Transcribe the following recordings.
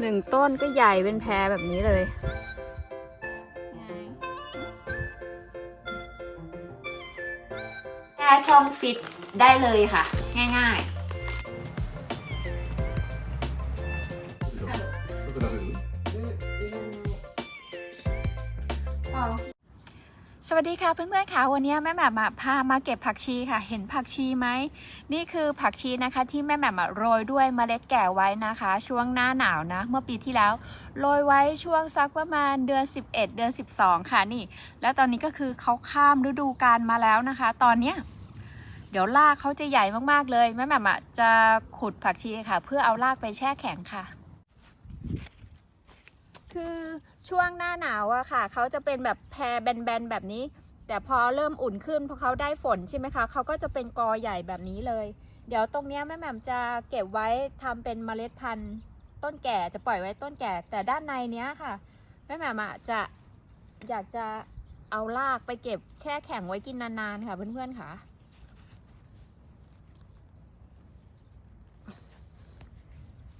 หนึ่งต้นก็ใหญ่เป็นแพรแบบนี้เลย แค่ช่องฟิตได้เลยค่ะ ง่ายๆ วัสดีค่ะเพื่อนๆค่ะวันนี้แม่แหม่มอะพามาเก็บผักชีค่ะ เห็นผักชีไหมนี่คือผักชีนะคะที่แม่แหม่มโรยด้วยเมล็ดแก่ไว้นะคะ ช่วงหน้าหนาวนะ เมื่อปีที่แล้วโรยไว้ช่วงสักประมาณเดือน 11 เดือน 12 ค่ะนี่ แล้วตอนนี้ก็คือเขาข้ามฤดูกาลมาแล้วนะคะ ตอนเนี้ยเดี๋ยวรากเขาจะใหญ่มากๆเลยแม่แหม่มจะขุดผักชีค่ะ เพื่อเอารากไปแช่แข็งค่ะ คือ ช่วงหน้าหนาวอะค่ะเขาจะเป็นแบบแพรแบนๆแบบนี้ แต่พอเริ่มอุ่นขึ้นพอเขาได้ฝนใช่ไหมคะเขาก็จะเป็นกอใหญ่แบบนี้เลย เดี๋ยวตรงเนี้ยแม่แหม่มจะเก็บไว้ทำเป็นเมล็ดพันธุ์ ต้นแก่จะปล่อยไว้ต้นแก่ แต่ด้านในเนี้ยค่ะแม่แหม่มจะอยากจะเอารากไปเก็บแช่แข็งไว้กินนานๆค่ะเพื่อนๆค่ะ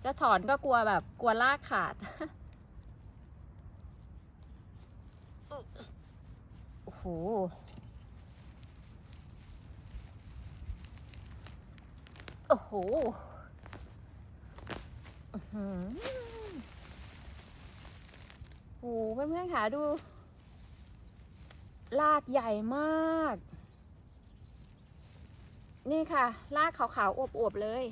จะถอนก็กลัวแบบกลัวรากขาด โอ้โหโอ้โหอือหือโอ้โหเพื่อนๆค่ะดู ลากใหญ่มาก นี่ค่ะ ลากขาวๆอวบๆเลย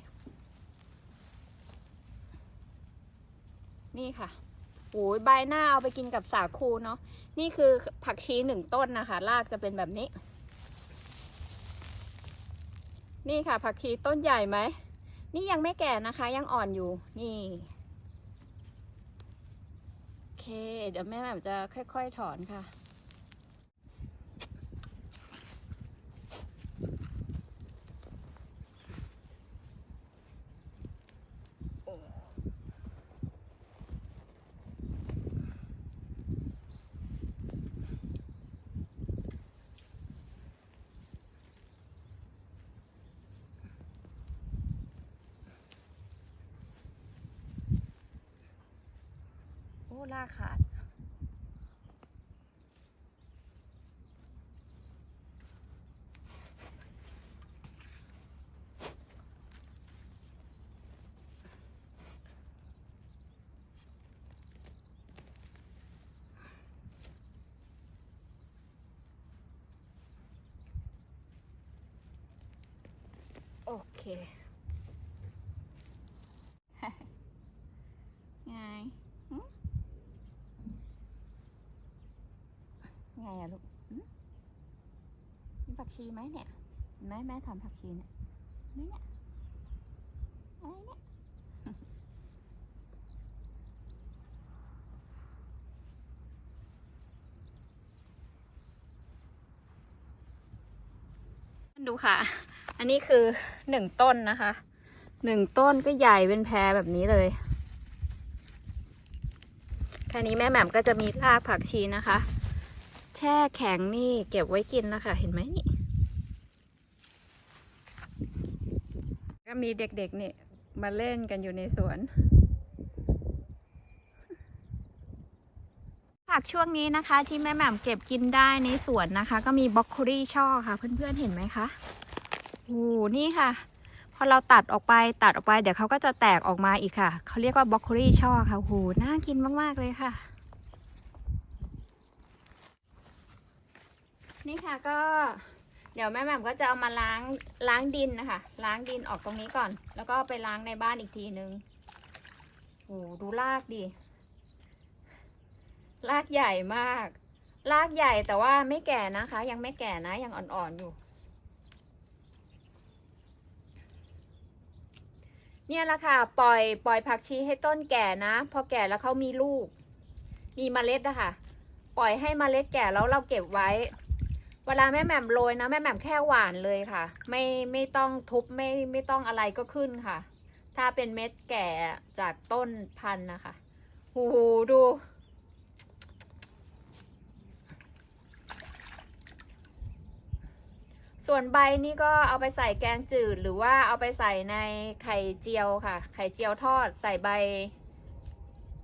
นี่ค่ะ โอ้ยใบหน้าเอาไปกินกับสาคูเนาะนี่คือผักชีหนึ่งต้นนะคะรากจะเป็นแบบนี้ นี่ค่ะ ผักชีต้นใหญ่ไหมนี่ยังไม่แก่นะคะ ยังอ่อนอยู่นี่โอเค เดี๋ยวแม่แหม่จะค่อย ๆ ถอนค่ะ ลากขาด โอเค ไงหึ ไงอะลูกมีผักชีไหมเนี่ยเห็นไหมแม่ถอนผักชีเนี่ยนไหมเนี่ยอะไรเนี่ยดูค่ะ อันนี้คือหนึ่งต้นนะคะ หนึ่งต้นก็ใหญ่เป็นแพรแบบนี้เลย แค่นี้แม่แหม่มก็จะมีรากผักชีนะคะ แช่แข็งนี่เก็บไว้กินนะคะ เห็นไหมนี่ ก็มีเด็กๆนี่มาเล่นกันอยู่ในสวน ผักช่วงนี้นะคะ ที่แม่แหม่มเก็บกินได้ในสวนนะคะ ก็มีบล็อกโคลี่ช่อค่ะ เพื่อนๆเห็นไหมคะโอ้โหนี่ค่ะ พอเราตัดออกไปตัดออกไป เดี๋ยวเขาก็จะแตกออกมาอีกค่ะ เขาเรียกว่าบล็อกโคลี่ช่อค่ะโอ้โหน่ากินมากๆเลยค่ะ นี่ค่ะก็เดี๋ยวแม่แหม่มก็จะเอามาล้างล้างดินนะคะ ล้างดินออกตรงนี้ก่อน แล้วก็ไปล้างในบ้านอีกทีนึงโอ้ดูรากดิรากใหญ่มากรากใหญ่แต่ว่าไม่แก่นะคะ ยังไม่แก่นะยังอ่อนๆอยู่เนี่ยละค่ะ ปล่อยปล่อยผักชีให้ต้นแก่นะ พอแก่แล้วเขามีลูก มีเมล็ดนะคะปล่อยให้เมล็ดแก่แล้วเราเก็บไว้ เวลาแม่แหม่มโรยนะแม่แหม่มแค่หวานเลยค่ะ ไม่ไม่ต้องทุบไม่ไม่ต้องอะไรก็ขึ้นค่ะ ถ้าเป็นเม็ดแก่จากต้นพันธุ์นะคะหูดูส่วนใบนี่ก็เอาไปใส่แกงจืดหรือว่าเอาไปใส่ในไข่เจียวค่ะ ไข่เจียวทอดใส่ใบ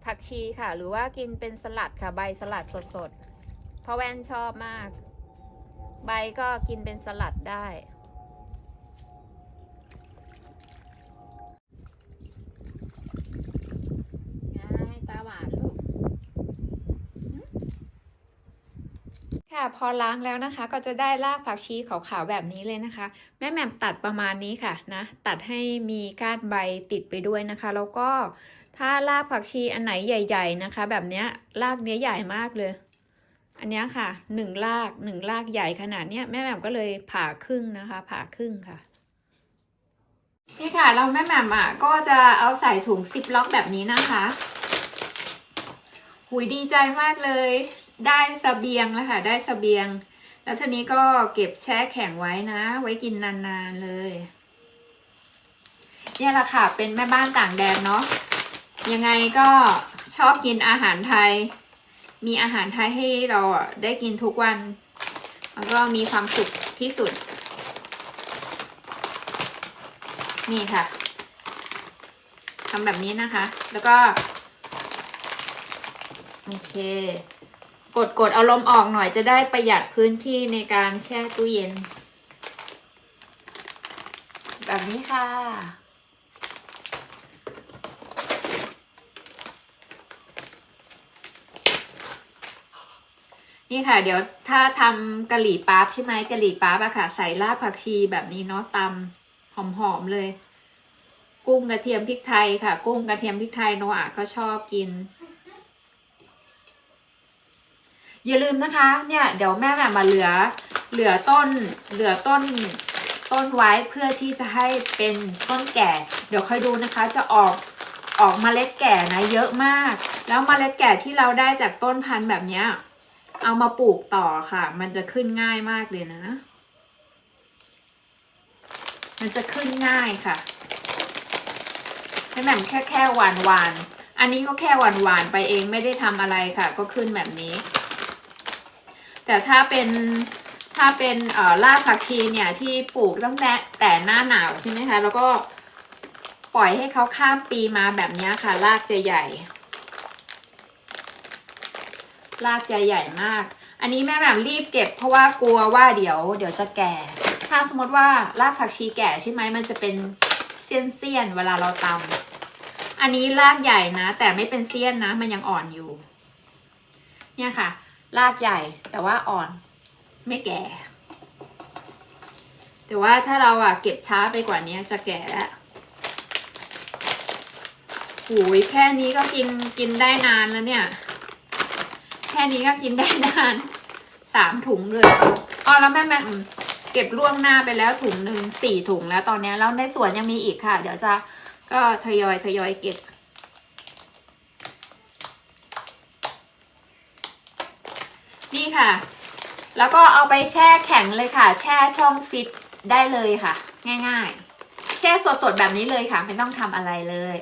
ผักชีค่ะ หรือว่ากินเป็นสลัดค่ะใบสลัดสดๆพราะแว่นชอบมาก ใบก็กินเป็นสลัดได้ง่ายตาหวานลูก ค่ะพอล้างแล้วนะคะ ก็จะได้รากผักชีขาวๆแบบนี้เลยนะคะ แม่แหม่มตัดประมาณนี้ค่ะนะ ตัดให้มีก้านใบติดไปด้วยนะคะ แล้วก็ถ้ารากผักชีอันไหนใหญ่ ๆ นะคะ แบบเนี้ยรากเนี้ยใหญ่มากเลย อันนี้ค่ะหนึ่งรากหนึ่งรากใหญ่ขนาดเนี้ยแม่แหม่มก็เลยผ่าครึ่งนะคะ ผ่าครึ่งค่ะ นี่ค่ะ เราแม่แหม่มอะก็จะเอาใส่ถุงซิปล็อกแบบนี้นะคะหุยดีใจมากเลย ได้สเบียงแล้วค่ะ ได้สเบียง แล้วทีนี้ก็เก็บแช่แข็งไว้นะ ไว้กินนานๆเลยเนี่ยแหละค่ะ เป็นแม่บ้านต่างแดนเนาะยังไงก็ชอบกินอาหารไทย มีอาหารไทยให้เราอะได้กินทุกวัน แล้วก็มีความสุขที่สุด นี่ค่ะทำแบบนี้นะคะ แล้วก็ โอเค กดกดเอาลมออกหน่อยจะได้ประหยัดพื้นที่ในการแช่ตู้เย็น แบบนี้ค่ะ นี่ค่ะ เดี๋ยวถ้าทำกะหรี่ปั๊บใช่ไหมกะหรี่ปั๊บอะค่ะ ใส่รากผักชีแบบนี้เนาะตำหอมๆเลย กุ้งกระเทียมพริกไทยค่ะ กุ้งกระเทียมพริกไทยโนอาก็ชอบกิน อย่าลืมนะคะ เนี่ย เดี๋ยวแม่แบบมาเหลือ เหลือต้น เหลือต้นต้นไว้เพื่อที่จะให้เป็นต้นแก่ เดี๋ยวค่อยดูนะคะ จะออกออกมเมล็ดแก่นะ เยอะมาก แล้วมเมล็ดแก่ที่เราได้จากต้นพันธุ์แบบเนี้ย เอามาปลูกต่อค่ะ มันจะขึ้นง่ายมากเลยนะ มันจะขึ้นง่ายค่ะให้แหม่มแค่แค่หวานหวานอันนี้ก็แค่หวานหวานไปเองไม่ได้ทำอะไรค่ะ ก็ขึ้นแบบนี้ แต่ถ้าเป็นถ้าเป็นเอ่อรากผักชีเนี่ยที่ปลูกตั้งแต่แต่หน้าหนาวใช่ไหมคะ แล้วก็ปล่อยให้เขาข้ามปีมาแบบนี้ค่ะรากจะใหญ่ รากใจะใหญ่มาก อันนี้แม่แบบรีบเก็บเพราะว่ากลัวว่าเดี๋ยวเดี๋ยวจะแก่ ถ้าสมมติว่ารากผักชีแก่ใช่ไหมมันจะเป็นเสี้ยนๆเวลาเราตำอันนี้รากใหญ่นะ แต่ไม่เป็นเสี้ยนนะ มันยังอ่อนอยู่ เนี่ยค่ะ รากใหญ่แต่ว่าอ่อนไม่แก่ แต่ว่าถ้าเราอะเก็บช้าไปกว่านี้จะแก่แล้วหูยแค่นี้ก็กินกินได้นานแล้วเนี่ย ค่นี้ก็กินได้นานสามถุงเลยอ๋อแล้วแม่แม่เก็บล่วงหน้าไปแล้วถุงหนึ่งสี่ถุงแล้วตอนนี้แล้วในสวนยังมีอีกค่ะ เดี๋ยวจะก็ทยอยทยอยเก็บนี่ค่ะ แล้วก็เอาไปแช่แข็งเลยค่ะ แช่ช่องฟิตได้เลยค่ะ ง่ายๆ แช่สดๆแบบนี้เลยค่ะ ไม่ต้องทำอะไรเลย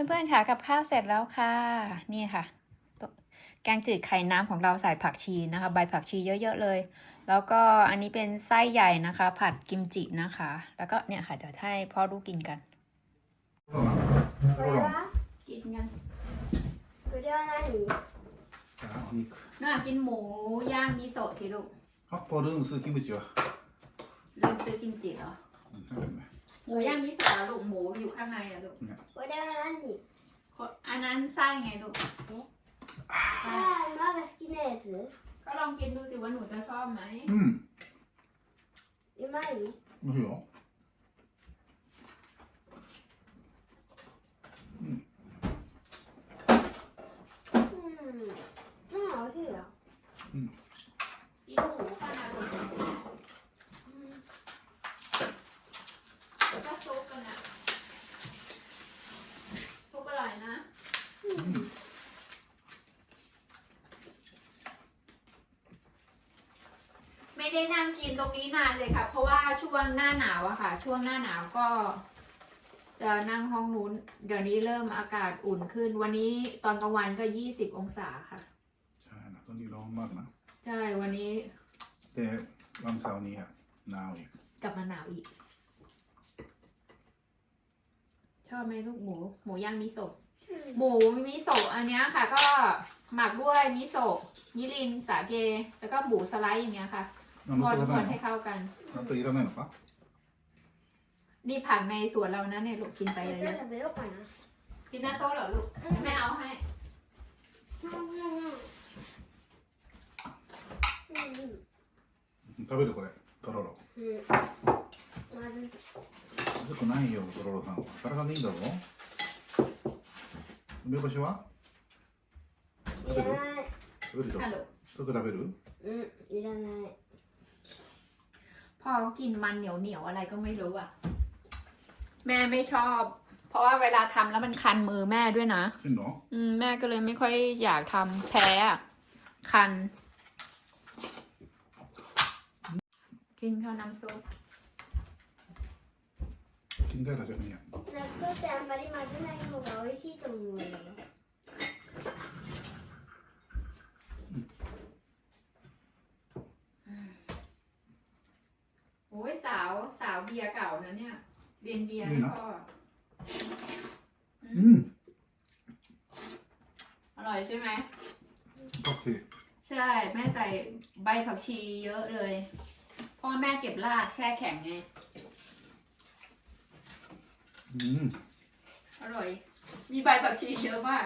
เคเพื่อนๆค่ะกับข้าวเสร็จแล้วค่ะ นี่ค่ะ แกงจืดไข่น้ำของเราใส่ผักชีนะคะ ใบผักชีเยอะๆเลย แล้วก็อันนี้เป็นไส้ใหญ่นะคะ ผัดกิมจินะคะ แล้วก็เนี่ยค่ะ เดี๋ยวให้พ่อลูกกินกัน これは กินกัน これは何じゃあお肉 น่ากินหมูย่างมิโซะสิลูก あポルンスキムチは ลืมซื้อกิมจิเหรอ うん食べるね หมูย่างมิโซะลูกหมูอยู่ข้างในอะลูก これは何 อันนั้นไส้ไงลูก ああママが好きなやつ ก็ลองกินดูสิว่าหนูจะชอบไหม うんうまいおいしいようんうん ไม่ได้นั่งกินตรงนี้นานเลยค่ะ เพราะว่าช่วงหน้าหนาวอะค่ะ ช่วงหน้าหนาวก็ จะนั่งห้องนู้น เดี๋ยวนี้เริ่มอากาศอุ่นขึ้น วันนี้ตอนกลางวันก็ยี่สิบองศาค่ะ ใช่นะตอนนี้ร้อนมากนะ ใช่วันนี้ แต่วันเสาร์นี้อะหนาวอีกกลับมาหนาวอีก ชอบไหมลูกหมู หมูย่างมิโซะหมูมิโซะอันเนี้ยค่ะ ก็หมักด้วยมิโซะมิรินสาเก แล้วก็หมูสไลด์อย่างเงี้ยค่ะ あ คน の ค 食べ น ない ให้เข้ากัน のあといらないのか นี่ผักในสวนเรานะเนี่ยลูกกินไป こ เย れ อะ 食べようかな ๆกินหน้าโต๊ะเหรอลูกแม่เอาให้ うんうんうん食べるこれとろろうんうんまずよくないよとろろさんは体にいいんだろ梅干しはいらない食べるよ ฮัลโหล ちょっと食べるうんいらない พ่อกินมันเหนียวเหนียวอะไรก็ไม่รู้อะ แม่ไม่ชอบ เพราะว่าเวลาทำแล้วมันคันมือแม่ด้วยนะจริงเหรอแม่ก็เลยไม่ค่อยอยากทำแพ้คัน กินข้าวน้ำซุปกินได้หรอจ๊ะเนี่ยแล้วก็จะมาด้มาที่ไหนของเราที่ตรงนู้ โอ้ยสาวสาวเบียร์เก่านะเนี่ยเรียนเบียร์นี่นะอืมอร่อยใช่ไหม ผักชีใช่ แม่ใส่ใบผักชีเยอะเลยพ่อแม่เก็บรากแช่แข็งไง อืมอร่อย มีใบผักชีเยอะมาก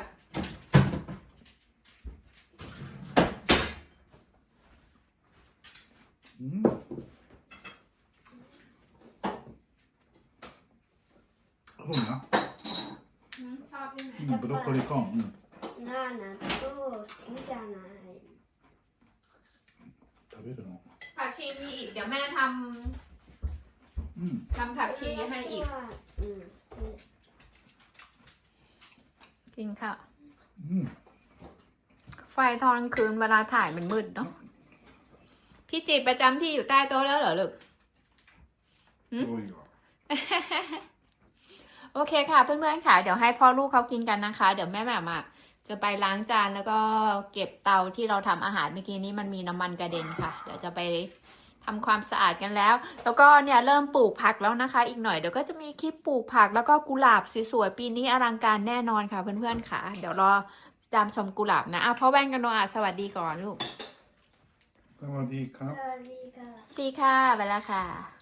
อืม sjunga? Mm, mm, broccoli-kong. Mm. Nana, då finns jag nej. Jag ผักชีมีอีก เดี๋ยวแม่ทำทำผักชีให้อีกจริงค่ะไฟทอนคืนเวลาถ่ายมันมืดเนาะ พี่จีประจำที่อยู่ใต้โต๊ะแล้วเหรอลึก Mm. Oj. โอเคค่ะเพื่อนๆค่ะ เดี๋ยวให้พ่อลูกเขากินกันนะคะ เดี๋ยวแม่แม่มาจะไปล้างจานแล้วก็เก็บเตาที่เราทำอาหารเมื่อกี้นี้มันมีน้ำมันกระเด็นค่ะ เดี๋ยวจะไปทำความสะอาดกันแล้ว แล้วก็เนี่ยเริ่มปลูกผักแล้วนะคะ อีกหน่อยเดี๋ยวก็จะมีคลิปปลูกผักแล้วก็กุหลาบสวยๆปีนี้อลังการแน่นอนค่ะเพื่อนๆค่ะ เดี๋ยวรอตามชมกุหลาบนะอะพ่อแว่นกันโนอาสวัสดีก่อนลูกสวัสดีครับสวัสดีค่ะสวัสดีค่ะไปแล้วค่ะ